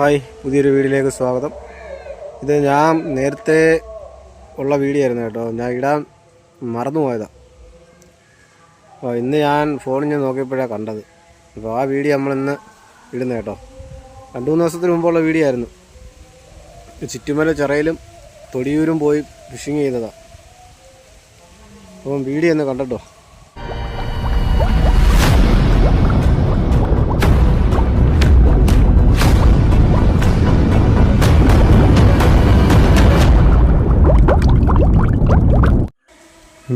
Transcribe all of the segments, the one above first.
Hi പുതിയൊരു വീഡിയോയിലേക്ക് സ്വാഗതം. ഇത് ഞാൻ നേരത്തെ ഉള്ള വീഡിയോ ആയിരുന്നു കേട്ടോ. ഞാൻ ഇടാൻ മറന്നു പോയതാണ് അപ്പോൾ ഇന്ന് ഞാൻ ഫോണിൽ ഞാൻ നോക്കിയപ്പോഴാണ് കണ്ടത്. അപ്പോൾ ആ വീഡിയോ നമ്മളിന്ന് ഇടുന്നത് കേട്ടോ. രണ്ട് മൂന്ന് ദിവസത്തിന് മുമ്പുള്ള വീഡിയോ ആയിരുന്നു. ചുറ്റുമല ചിറയിലും തൊടിയൂരും പോയി ഫിഷിങ് ചെയ്തതാണ് അപ്പം വീഡിയോ ഒന്ന് കണ്ടോ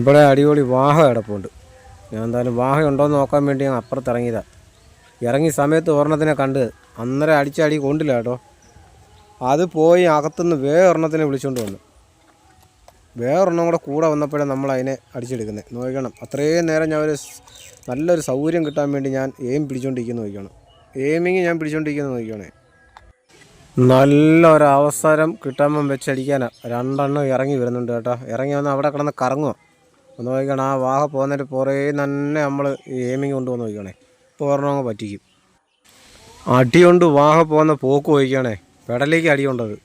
ഇവിടെ അടിപൊളി വാഹ കിടപ്പുണ്ട്. ഞാൻ എന്തായാലും വാഹ ഉണ്ടോയെന്ന് നോക്കാൻ വേണ്ടി ഞാൻ അപ്പുറത്ത് ഇറങ്ങിയതാണ് ഇറങ്ങിയ സമയത്ത് ഒരെണ്ണത്തിനെ കണ്ട് അന്നേരം അടിച്ചടി കൊണ്ടില്ല കേട്ടോ. അത് പോയി അകത്തുനിന്ന് വേറെ ഒരെണ്ണത്തിനെ വിളിച്ചുകൊണ്ട് വന്നു. വേറൊരെണ്ണം കൂടെ കൂടെ വന്നപ്പോഴേ നമ്മൾ അതിനെ അടിച്ചെടുക്കുന്നത് നോക്കണം. അത്രയും നേരം ഞാൻ ഒരു നല്ലൊരു സൗകര്യം കിട്ടാൻ വേണ്ടി ഞാൻ എയിം പിടിച്ചുകൊണ്ടിരിക്കുന്നു നോക്കണം എയിമിങ് ഞാൻ പിടിച്ചുകൊണ്ടിരിക്കുന്നത് നോക്കണേ നല്ലൊരവസരം കിട്ടുമ്പം വെച്ചടിക്കാനാണ് രണ്ടെണ്ണം ഇറങ്ങി വരുന്നുണ്ട് കേട്ടോ. ഇറങ്ങി വന്ന് അവിടെ കിടന്ന് കറങ്ങുക ഒന്ന് നോക്കണം ആ വാഹ പോകുന്നതിന്റെ പുറകെ തന്നെ നമ്മൾ എയിമിങ് കൊണ്ടുവന്ന് നോക്കിക്കണേ. ഒരെണ്ണം അങ്ങ് പറ്റിക്കും. അടി കൊണ്ട് വാഹ പോകുന്ന പോക്ക് പോയിക്കണേ. പെടലേക്ക് അടി കൊണ്ടത്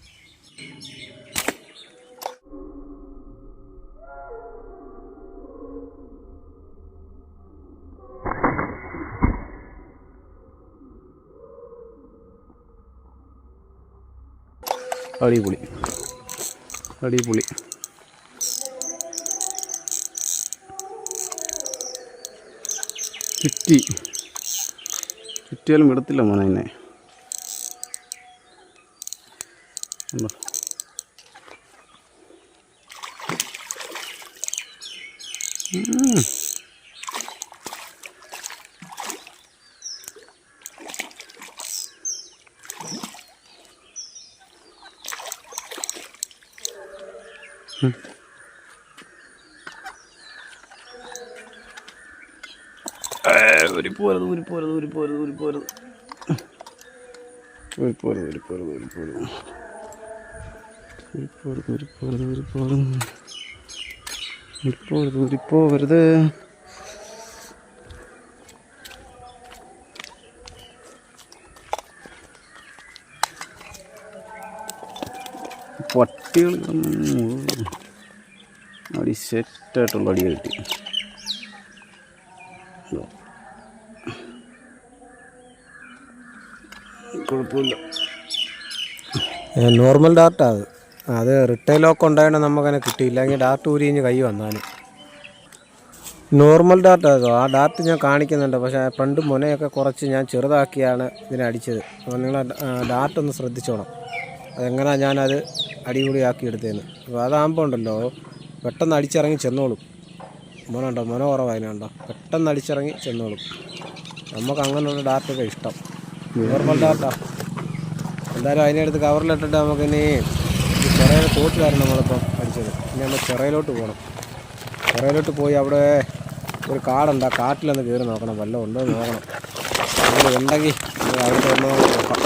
അടിപൊളി. അടിപൊളി. ചുറ്റി ചുറ്റിയാലും വിടത്തില്ല മോനെ എന്നെ? ഊരിപ്പോരുത് പട്ടികൾ അടി സെറ്റായിട്ടുള്ള അടി കിട്ടി. കുഴപ്പമില്ല. നോർമൽ ഡാർട്ടാണ് അത്. അത് റിട്ടൈൽ ലോക്ക് ഉണ്ടായതുകൊണ്ട് നമുക്കങ്ങനെ കിട്ടിയില്ല. എങ്കിൽ ഡാർട്ട് ഊരിഞ്ഞ് കൈ വന്നാൽ നോർമൽ ഡാർട്ട് അതോ. ആ ഡാർട്ട് ഞാൻ കാണിക്കുന്നുണ്ട്. പക്ഷേ പണ്ട് മുനയൊക്കെ കുറച്ച് ഞാൻ ചെറുതാക്കിയാണ് ഇതിനെ അടിച്ചത്. അപ്പോൾ നിങ്ങൾ ഡാർട്ട് ഒന്ന് ശ്രദ്ധിച്ചോണം. അതെങ്ങനെയാണ് ഞാനത് അടിപൊളിയാക്കി എടുത്തതെന്ന് അപ്പോൾ അതാകുമ്പോൾ ഉണ്ടല്ലോ പെട്ടെന്ന് അടിച്ചിറങ്ങി ചെന്നോളും. മോനുണ്ടോ? മോന കുറവായതിനുണ്ടോ പെട്ടെന്ന് അടിച്ചിറങ്ങി ചെന്നോളും. നമുക്ക് അങ്ങനെയുള്ള ഡാർട്ടൊക്കെ ഇഷ്ടം. നോർമൽ ഡാറ്റ എന്തായാലും അതിനെടുത്ത് കവറിലിട്ടിട്ട് നമുക്ക് ഇനി ചെറിയ തോട്ടിലായിരുന്നു നമ്മളിപ്പം അടിച്ചത്. ഇനി നമ്മൾ ചിറയിലോട്ട് പോകണം. ചിറയിലോട്ട് പോയി അവിടെ ഒരു കാടുണ്ട്. ആ കാട്ടിലൊന്ന് കയറി നോക്കണം. വല്ലതും ഉണ്ടോ എന്ന് നോക്കണം. അവിടെ ഉണ്ടെങ്കിൽ അവിടെ ഒന്ന് നോക്കാം.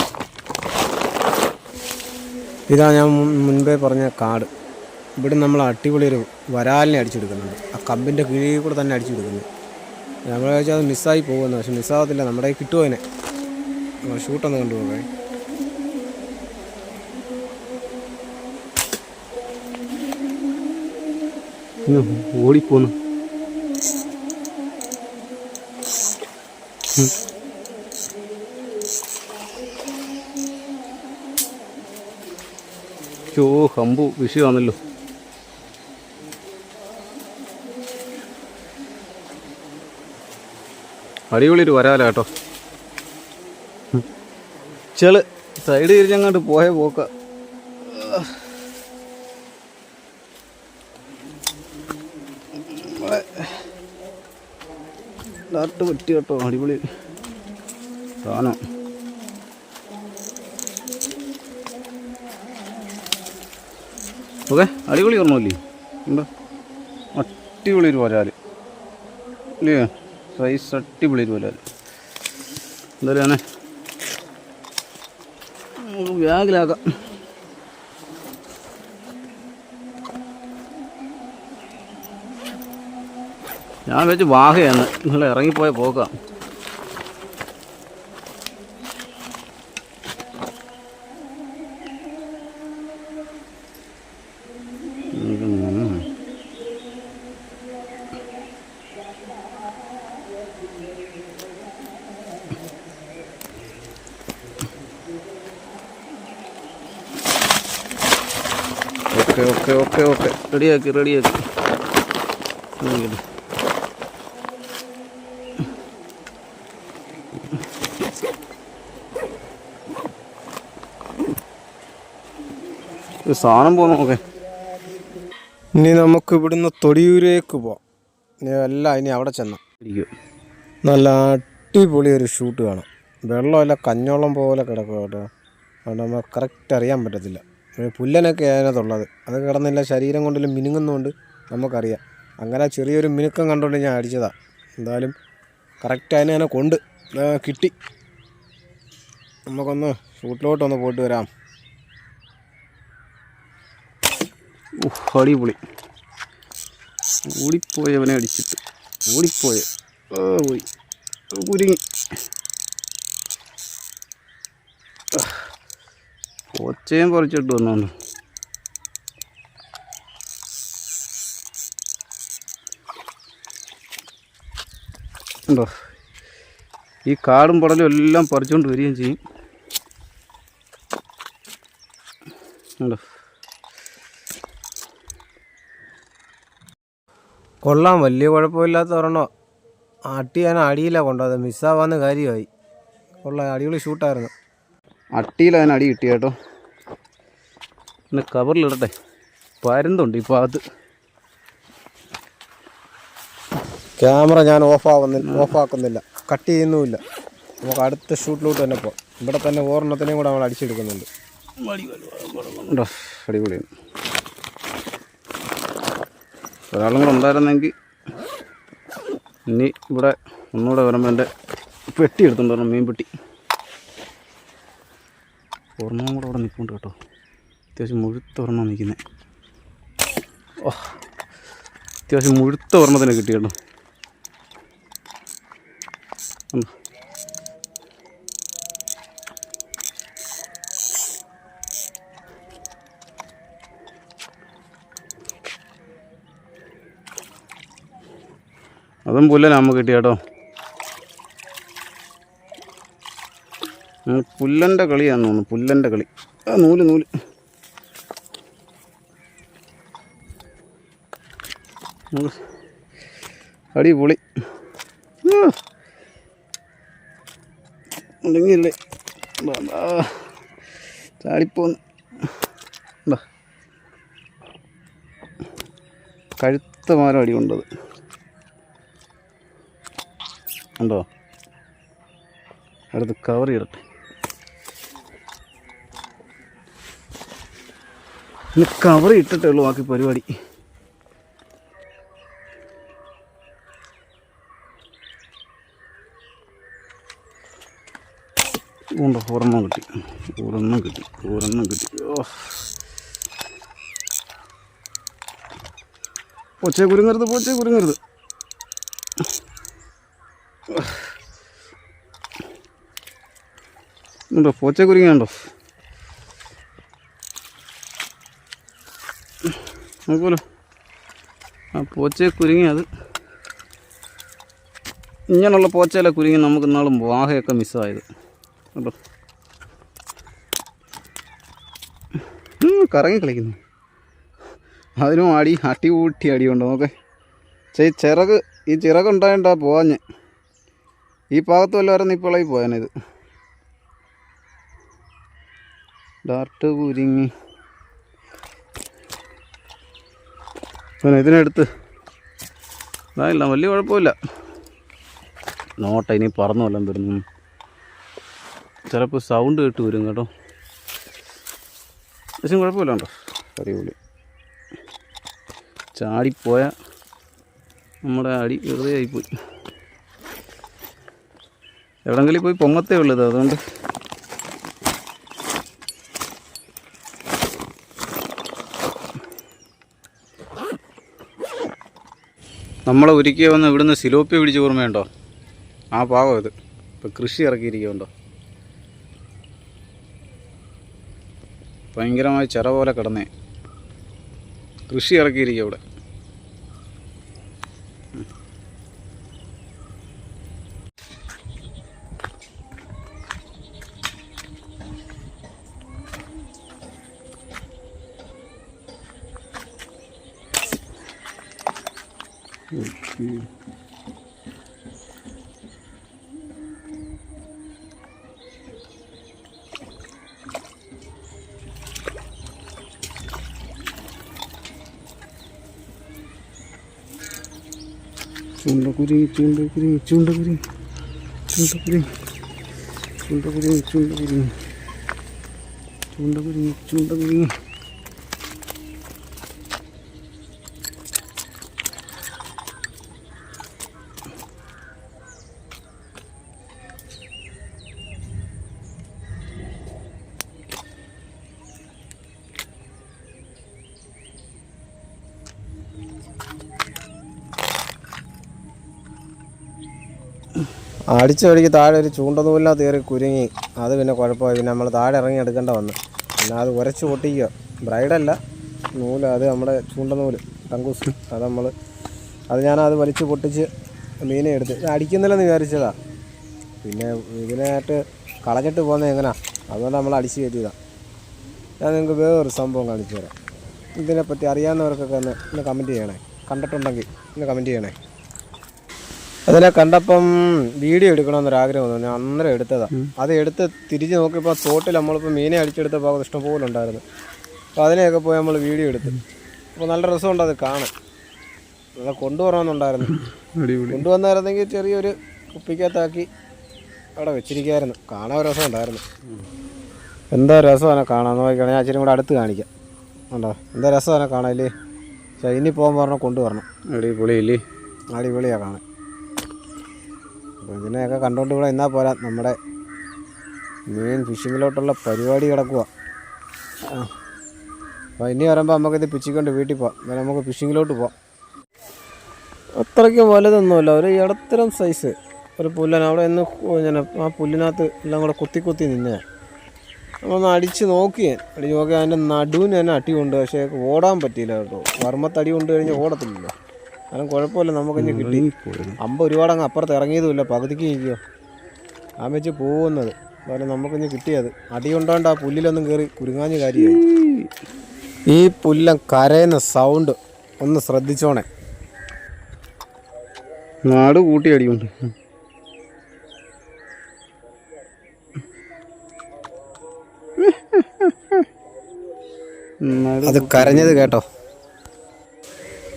ഇതാ ഞാൻ മുൻപേ പറഞ്ഞ കാട്. ഇവിടെ നമ്മൾ അടിപൊളി ഒരു വരാലിനെ അടിച്ചെടുക്കുന്നുണ്ട്. ആ കമ്പിന്റെ കീഴിൽ കൂടെ തന്നെ അടിച്ചെടുക്കുന്നു നമ്മൾ വെച്ചാൽ അത് മിസ്സായി പോകുന്നു പക്ഷെ മിസ്സാകത്തില്ല നമ്മുടെ കിട്ടുമോ അതിനെ. ഷൂട്ടൊന്ന് കണ്ടുപോകേ ഓടിപ്പോന്നു. ചോ ഹമ്പു വിഷയമാണല്ലോ അടിപൊളി ഒരു വരാല കേട്ടോ. ചെൾ. സൈഡ് തിരിഞ്ഞങ്ങോട്ട് പോയ പോക്ക. ഡാർട്ട് പറ്റി കേട്ടോ അടിപൊളി സാധനം. ഓക്കെ അടിപൊളി ഓർമ്മയില്ലേ ഉണ്ടോ? അടിപൊളി ഒരു പോരാൽ ഇല്ലേ? സൈസ് അടിപൊളി ഒരു പോരാൽ എന്തായാലും ബാഗിലാക്കാം ഞാൻ വെച്ച് വാഹയാണ്. നിങ്ങൾ ഇറങ്ങിപ്പോയ പോക്കാം ഓക്കെ ഓക്കെ ഓക്കെ ഓക്കെ റെഡിയാക്കി റെഡിയാക്കി. സാധനം പോന്നു നോക്കേ. ഇനി നമുക്ക് ഇവിടുന്ന് തൊടിയൂരേക്ക് പോവാം. ഇനി എല്ലാം ഇനി അവിടെ ചെന്ന. നല്ല അടിപൊളി ഒരു ഷൂട്ട് കാണാം. വെള്ളമല്ല കഞ്ഞോളം പോലെ കിടക്കും കേട്ടോ. അതുകൊണ്ട് നമുക്ക് കറക്റ്റ് അറിയാൻ പറ്റത്തില്ല. പുല്ലനൊക്കെ അതിനകത്തുള്ളത്. അത് കിടന്നില്ല ശരീരം കൊണ്ടെല്ലാം മിനുങ്ങുന്നതുകൊണ്ട് നമുക്കറിയാം. അങ്ങനെ ചെറിയൊരു മിനുക്കം കണ്ടുകൊണ്ട് ഞാൻ അടിച്ചതാണ് എന്തായാലും കറക്റ്റ് അതിനെ തന്നെ കൊണ്ട് കിട്ടി. നമുക്കൊന്ന് ഷൂട്ടിലോട്ടൊന്ന് പോയിട്ട് വരാം. അടിപൊളി. ഓടിപ്പോയവനെ അടിച്ചിട്ട്. ഓടിപ്പോയ. പോയി. കുരുങ്ങി. ഒച്ചയും പറിച്ചിട്ട് വന്നു ഉണ്ടോ? ഈ കാടും പടലും എല്ലാം പറിച്ചുകൊണ്ട് വരികയും ചെയ്യും. ഉണ്ടോ? കൊള്ളാം വലിയ കുഴപ്പമില്ലാത്ത ഒരെണ്ണോ. ആട്ടി ഞാൻ അടിയില്ല കൊണ്ടത് മിസ്സാവാന്ന് കാര്യമായി. കൊള്ളാം അടിപൊളി ഷൂട്ടായിരുന്നു അട്ടിയിൽ അതിന് അടി കിട്ടി കേട്ടോ. പിന്നെ കവറിലിടട്ടെ. പരുന്തുണ്ട് ഇപ്പോൾ അത്. ക്യാമറ ഞാൻ ഓഫ് ഓഫാക്കുന്നില്ല ഓഫ് ആക്കുന്നില്ല. കട്ട് ചെയ്യുന്നുമില്ല. നമുക്ക് അടുത്ത ഷൂട്ടിലോട്ട് തന്നെ പോകാം ഇവിടെ തന്നെ ഓരെണ്ണത്തിനെയും കൂടെ നമ്മൾ അടിച്ചെടുക്കുന്നുണ്ട്. അടിപൊളിയാണ് ഒരാളും കൂടെ ഉണ്ടായിരുന്നെങ്കിൽ ഇനി ഇവിടെ ഒന്നുകൂടെ വരുമ്പോൾ എന്റെ പെട്ടി എടുത്തുകൊണ്ട് വരണം മീൻ പെട്ടി ഒരെണ്ണം കൂടെ അവിടെ നിൽക്കുന്നുണ്ട് കേട്ടോ. അത്യാവശ്യം മുഴുത്ത ഒരെണ്ണം നിൽക്കുന്നത് ഓ അത്യാവശ്യം മുഴുത്ത ഒരെണ്ണത്തിന് കിട്ടി കേട്ടോ. ഉണ്ടോ? അതും പുല്ലനാ നമുക്ക് പുല്ലന്റെ കളിയാന്ന് തോന്നുന്നു പുല്ലന്റെ കളി ആ നൂൽ നൂൽ. അടിപൊളി. ഉണ്ടെങ്കിലേ. ചാടിപ്പോന്ന്. കഴുത്ത മാരം അടി കൊണ്ടത് ഉണ്ടോ അടുത്ത് കവർ ചെയ്യട്ടെ ഇനി കവർ ഇട്ടിട്ടേ ഉള്ളൂ ബാക്കി പരിപാടി. ഉണ്ടോ ഒരെണ്ണം കിട്ടി. ഒരെണ്ണം കിട്ടി. ഒരെണ്ണം കിട്ടി. ഓ. പൊച്ചേ കുരുങ്ങരുത് പൊച്ചേ കുരുങ്ങരുത്. ഉണ്ടോ പോച്ച കുരുങ്ങിയുണ്ടോ? നോക്കൂലോ ആ പോച്ചയെ കുരുങ്ങി അത്. ഇങ്ങനെയുള്ള പോച്ചയിലെ കുരുങ്ങി നമുക്ക് ഇന്നാളും വാഹയൊക്കെ മിസ്സായത്. കേട്ടോ കറങ്ങി കളിക്കുന്നു. അതിനും അടി അടി കൂട്ടി അടിയുണ്ട് നോക്കെ. ചേ ചിറക് ഈ ചിറക് ഉണ്ടായിട്ടാ പോവാഞ്ഞ്. ഈ ഭാഗത്ത് വല്ലവരും ഇപ്പോഴായി പോയാനിത്. ഡാർട്ട് കുരുങ്ങി. പിന്നെ ഇതിനെടുത്ത്. ഇതായില്ല വലിയ കുഴപ്പമില്ല. നോട്ട ഇനി പറന്നു വല്ലതും വരുന്നു ചിലപ്പോൾ സൗണ്ട് കേട്ട് വരും കേട്ടോ. പക്ഷേ കുഴപ്പമില്ല കേട്ടോ. അടിപൊളി. ചാടിപ്പോയ നമ്മുടെ അടി വെറുതെ ആയിപ്പോയി എവിടെങ്കിലും പോയി പൊങ്ങത്തേ ഉള്ളത് അതുകൊണ്ട് നമ്മളെ ഒരിക്കൽ വന്ന് ഇവിടുന്ന് സിലോപ്പി പിടിച്ച് ഓർമ്മയുണ്ടോ? ആ പാവം ഇത്. ഇപ്പം കൃഷി ഇറക്കിയിരിക്കുന്നുണ്ടോ? ഭയങ്കരമായി ചിറ പോലെ കിടന്നേ. കൃഷി ഇറക്കിയിരിക്കുക ഇവിടെ. সত্যি চুন্ডকুরি চুন্ডকুরি চুন্ডকুরি চুন্ডকুরি চুন্ডকুরি চুন্ডকুরি চুন্ডকুরি চুন্ডকুরি അടിച്ച താഴെ ഒരു ചൂണ്ടനൂലിനകത്ത് കയറി കുരുങ്ങി. അത് പിന്നെ കുഴപ്പമായി. പിന്നെ നമ്മൾ താഴെ ഇറങ്ങി എടുക്കേണ്ട വന്ന്. പിന്നെ അത് ഉരച്ച് പൊട്ടിക്കുക. ബ്രൈഡല്ല നൂൽ അത് നമ്മുടെ ചൂണ്ടനൂൽ ടങ്കൂസ് അത് നമ്മൾ അത് ഞാനത് വലിച്ച് പൊട്ടിച്ച് മീനെ എടുത്ത്. അടിക്കുന്നില്ലെന്ന് വിചാരിച്ചതാ. പിന്നെ ഇതിനായിട്ട് കളഞ്ഞിട്ട് പോകുന്നത് എങ്ങനെയാ അതുകൊണ്ട് നമ്മൾ അടിച്ച് കയറ്റിയതാണ് ഞാൻ നിങ്ങൾക്ക് വേറൊരു സംഭവം കാണിച്ചു തരാം. ഇതിനെപ്പറ്റി അറിയാവുന്നവർക്കൊക്കെ ഒന്ന് ഒന്ന് കമന്റ് ചെയ്യണേ. കണ്ടിട്ടുണ്ടെങ്കിൽ ഒന്ന് കമന്റ് ചെയ്യണേ. അതിനെ കണ്ടപ്പം വീഡിയോ എടുക്കണമെന്നൊരാഗ്രഹം തോന്നി. ഞാൻ അന്നേരം എടുത്തതാ. അത് എടുത്ത് തിരിച്ച് നോക്കിയപ്പോൾ തോട്ടിൽ നമ്മളിപ്പോൾ മീനെ അടിച്ചെടുത്ത ഭാഗം ഇഷ്ടംപോലെ ഉണ്ടായിരുന്നു അപ്പോൾ അതിനെയൊക്കെ പോയി നമ്മൾ വീഡിയോ എടുത്തു. അപ്പോൾ നല്ല രസമുണ്ട് അത് കാണാൻ. നല്ല കൊണ്ടുവരണമെന്നുണ്ടായിരുന്നു. കൊണ്ടുവന്നായിരുന്നെങ്കിൽ ചെറിയൊരു കുപ്പിക്കകത്താക്കി അവിടെ വെച്ചിരിക്കുമായിരുന്നു കാണാൻ ഒരു രസമുണ്ടായിരുന്നു. എന്താ രസമാണ് കാണാൻ. നോക്കിയാണെങ്കിൽ ഞാൻ അച്ഛനും കൂടെ അടുത്ത് കാണിക്കാം. ഉണ്ടോ എന്താ രസമാണ് കാണാല്ലേ ഇല്ലേ? ഇനി പോകാൻ പറഞ്ഞാൽ കൊണ്ടുവരണം. അടിപൊളിയില്ലേ അടിപൊളിയാണ് കാണാൻ. അപ്പോൾ ഇതിനെയൊക്കെ കണ്ടുകൊണ്ട് ഇവിടെ എന്നാൽ പോരാ. നമ്മുടെ മെയിൻ ഫിഷിങ്ങിലോട്ടുള്ള പരിപാടി കിടക്കുക അപ്പോൾ ഇനി വരുമ്പോൾ നമുക്കിത് പിച്ചിക്കൊണ്ട് വീട്ടിൽ പോവാം. നമുക്ക് ഫിഷിങ്ങിലോട്ട് പോവാം. അത്രയ്ക്ക് വലുതൊന്നുമില്ല. ഒരു ഇടത്തരം സൈസ് ഒരു പുല്ലൻ അവിടെ ഒന്ന് ഞാൻ ആ പുല്ലിനകത്ത് എല്ലാം കൂടെ കുത്തി കുത്തി നിന്നേ നമ്മളൊന്ന് അടിച്ച് നോക്കി. അടിച്ച് നോക്കി. അതിന്റെ നടുവിന് തന്നെ അടിയുണ്ട് പക്ഷേ ഓടാൻ പറ്റിയില്ല കേട്ടോ. വർമ്മത്തടി കൊണ്ട് കഴിഞ്ഞാൽ ഓടത്തില്ലല്ലോ. കാരണം കുഴപ്പമില്ല. നമുക്കിഞ്ഞ് കിട്ടി. അമ്പ ഒരുപാട് അങ്ങ് അപ്പുറത്ത് ഇറങ്ങിയതുമില്ല. പകുതിക്ക് നിൽക്കുമോ ആ വെച്ച് പോകുന്നത്. അതുപോലെ നമുക്കിഞ്ഞ് കിട്ടിയത്. അടി കൊണ്ടോണ്ട് ആ പുല്ലിലൊന്നും കയറി കുരുങ്ങാഞ്ഞ് കാര്യമായി. ഈ പുല്ലം കരയുന്ന സൗണ്ട് ഒന്ന് ശ്രദ്ധിച്ചോണേ. നാട് കൂട്ടി അടിയുണ്ട്. അത് കരഞ്ഞത് കേട്ടോ.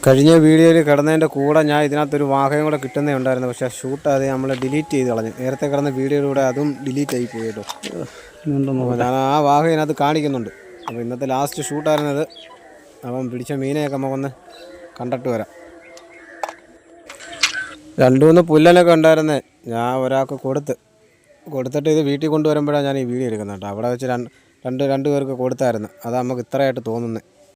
കഴിഞ്ഞ വീഡിയോയിൽ കിടന്നതിന്റെ കൂടെ ഞാൻ ഇതിനകത്തൊരു വാഹനം കൂടെ കിട്ടുന്നേ ഉണ്ടായിരുന്നു. പക്ഷേ ഷൂട്ട് അത് നമ്മൾ ഡിലീറ്റ് ചെയ്ത് കളഞ്ഞു. നേരത്തെ കിടന്ന വീഡിയോയിലൂടെ അതും ഡിലീറ്റ് ആയി പോയി കേട്ടോ. ഞാൻ ആ വാഹനം ഇതിനകത്ത് കാണിക്കുന്നുണ്ട്. അപ്പോൾ ഇന്നത്തെ ലാസ്റ്റ് ഷൂട്ടായിരുന്നത് അപ്പം പിടിച്ച മീനെയൊക്കെ നമുക്കൊന്ന് കണ്ടിട്ട് വരാം. രണ്ടു മൂന്ന് പുല്ലനൊക്കെ ഉണ്ടായിരുന്നേ. ഞാൻ ഒരാൾക്ക് കൊടുത്ത് കൊടുത്തിട്ട് ഇത് വീട്ടിൽ കൊണ്ടുവരുമ്പോഴാണ് ഞാൻ ഈ വീഡിയോ എടുക്കുന്നത് കേട്ടോ. അവിടെ വെച്ച് രണ്ട് രണ്ട് രണ്ട് പേർക്ക് കൊടുത്തായിരുന്നു. അതാ നമുക്ക് ഇത്രയായിട്ട് തോന്നുന്നത്